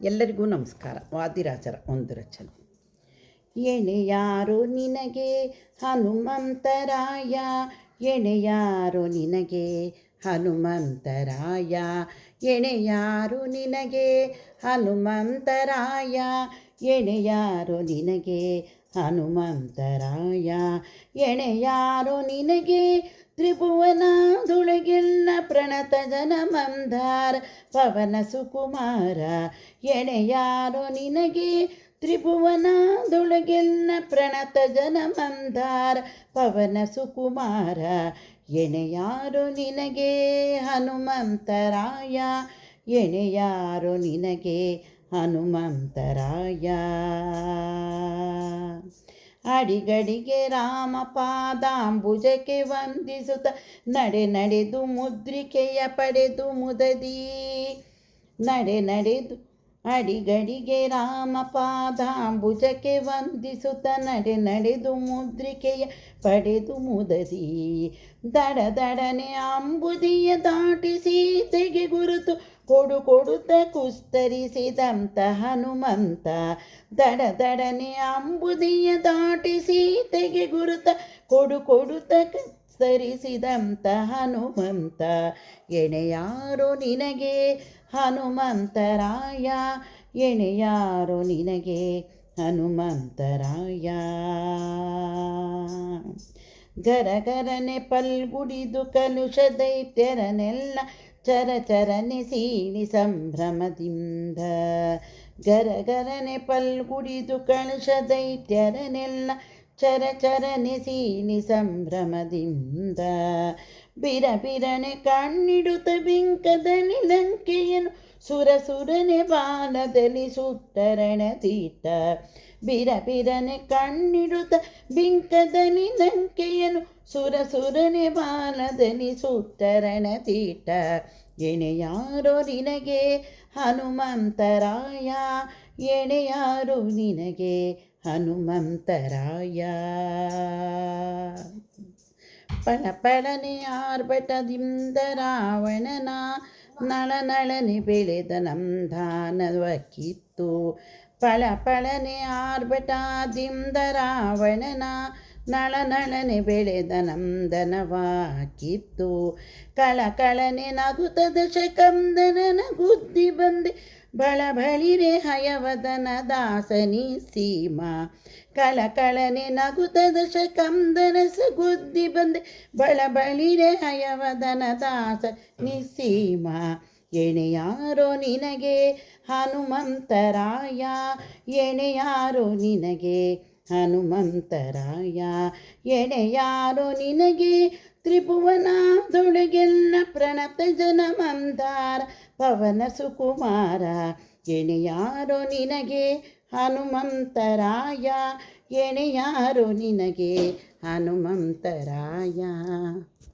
ಎಲ್ಲರಿಗೂ ನಮಸ್ಕಾರ. ವಾದಿರಾಜರ ಒಂದು ರಚನೆ. ಎಣೆಯಾರು ನಿನಗೆ? ಹನುಮಂತರಾಯ. ಎಣೆಯಾರು ನಿನಗೆ? ಹನುಮಂತರಾಯ. ಎಣೆಯಾರು ನಿನಗೆ? ಹನುಮಂತರಾಯ. ಎಣೆಯಾರು ನಿನಗೆ? ಹನುಮಂತರಾಯ. ಎಣೆಯಾರು ನಿನಗೆ? ತ್ರಿಭುವನದೊಳಗೆಲ್ಲ ಪ್ರಣತ ಜನ ಮಂದಾರ, ಪವನ ಸುಕುಮಾರ, ಎಣೆಯಾರು ನಿನಗೆ, ತ್ರಿಭುವನದೊಳಗೆಲ್ಲ ಪ್ರಣತ ಜನ ಮಂದಾರ, ಪವನ ಸುಕುಮಾರ, ಎಣೆಯಾರು ನಿನಗೆ, ಹನುಮಂತರಾಯ, ಎಣೆಯಾರು ನಿನಗೆ, ಹನುಮಂತರಾಯ. ಅಡಿಗಡಿಗೆ ರಾಮ ಪಾದಾಂಬುಜಕ್ಕೆ ವಂದಿಸುತ್ತ ನಡೆ ನಡೆದು ಮುದ್ರಿಕೆಯ ಪಡೆದು ಮುದದಿ. ನಡೆ ನಡೆದು ಅಡಿಗಡಿಗೆ ರಾಮ ಪಾದಾಂಬುಜಕ್ಕೆ ವಂದಿಸುತ್ತ ನಡೆ ನಡೆದು ಮುದ್ರಿಕೆಯ ಪಡೆದು ಮುದದಿ. ದಡ ದಡನೆ ಅಂಬುದಿಯ ದಾಟಿಸಿ ತೆಗೆ ಗುರುತು ಕೊಡು ಕೊಡುತ್ತ ಕುಸ್ತರಿಸಿದಂತ ಹನುಮಂತ. ದಡ ದಡನೆ ಅಂಬುದಿಯ ದಾಟಿಸಿ ಸೀತೆಗೆ ಗುರುತ ಕೊಡು ಕೊಡುತ್ತ ಸರಿಸಿದಂತ ಹನುಮಂತ. ಎಣೆಯಾರೋ ನಿನಗೆ ಹನುಮಂತರಾಯ ಎಣೆಯಾರೋ ನಿನಗೆ ಹನುಮಂತರಾಯ ಗರಗರನೆ ಪಲ್ಗುಡಿದು ಕಲುಷ ದೈತ್ಯರನೆಲ್ಲ ಚರ ಚರನೆ ಸೀನಿ ಸಂಭ್ರಮದಿಂದ. ಗರಗರನೆ ಪಲ್ಗುಡಿದು ಕಳಶ ದೈತ್ಯರನೆಲ್ಲ ಚರ ಚರನೆ ಸೀನಿ ಸಂಭ್ರಮದಿಂದ. ಬಿರ ಬಿರನೆ ಕಣ್ಣಿಡುತ್ತ ಬಿಂಕದಲ್ಲಿ ಸುರ ಸುರನೆ ಬಾಲದಲ್ಲಿ ಸುತ್ತರಣ ತೀಟ ಬಿರ ಬಿರನೆ ಕಣ್ಣಿಡುತ್ತ ಬಿಂಕದಲ್ಲಿ ಸುರ ಸುರನೆ ಬಾಲದಲ್ಲಿ ಸುತ್ತರಣ ತೀಟ ಎಣೆಯಾರೋ ನಿನಗೆ ಹನುಮಂತರಾಯ ಎಣೆಯಾರೋ ನಿನಗೆ ಹನುಮಂತರಾಯ. ಪಣ ಪಳನೆ ಆರ್ಭಟದಿಂದ ರಾವಣನ ನಳನಳನೆ ಬೆಳೆದ ನಂದಾನವ ಕಿತ್ತು ಪಳ ಪಳನೆ ಆರ್ಭಟದಿಂದ ರಾವಣನ ನಳ ನಳನೆ ಬೆಳೆದ ನಂದನವಾಕಿತ್ತು ಕಳಕಳನೆ ನಗುತ ಕಳನೆ ನಗುತದ ಶಕಂದನನ ಗುದ್ದಿ ಬಂದೆ. ಬಳ ಬಳಿರೆ ಹಯವದನ ದಾಸನಿ ಸೀಮಾ. ಕಳ ನಗುತ ದಶಕಂದನ ಗುದ್ದಿ ಬಂದೆ. ಬಳ ಬಳಿರೆ ಹಯವದನ ದಾಸ ನಿಸೀಮಾ ಎಣೆಯಾರೋ ನಿನಗೆ ಹನುಮಂತರಾಯ, ಎಣೆಯಾರೋ ನಿನಗೆ ಹನುಮಂತರಾಯ. ಎಡೆಯಾರು ನಿನಗೆ ತ್ರಿಭುವನದೊಳಗೆಲ್ಲ ಪ್ರಣತ ಜನ ಮಂದಾರ. ಪವನ ಸುಕುಮಾರ ಎಣೆಯಾರು ನಿನಗೆ ಹನುಮಂತರಾಯ. ಎಣೆಯಾರು ನಿನಗೆ ಹನುಮಂತರಾಯ.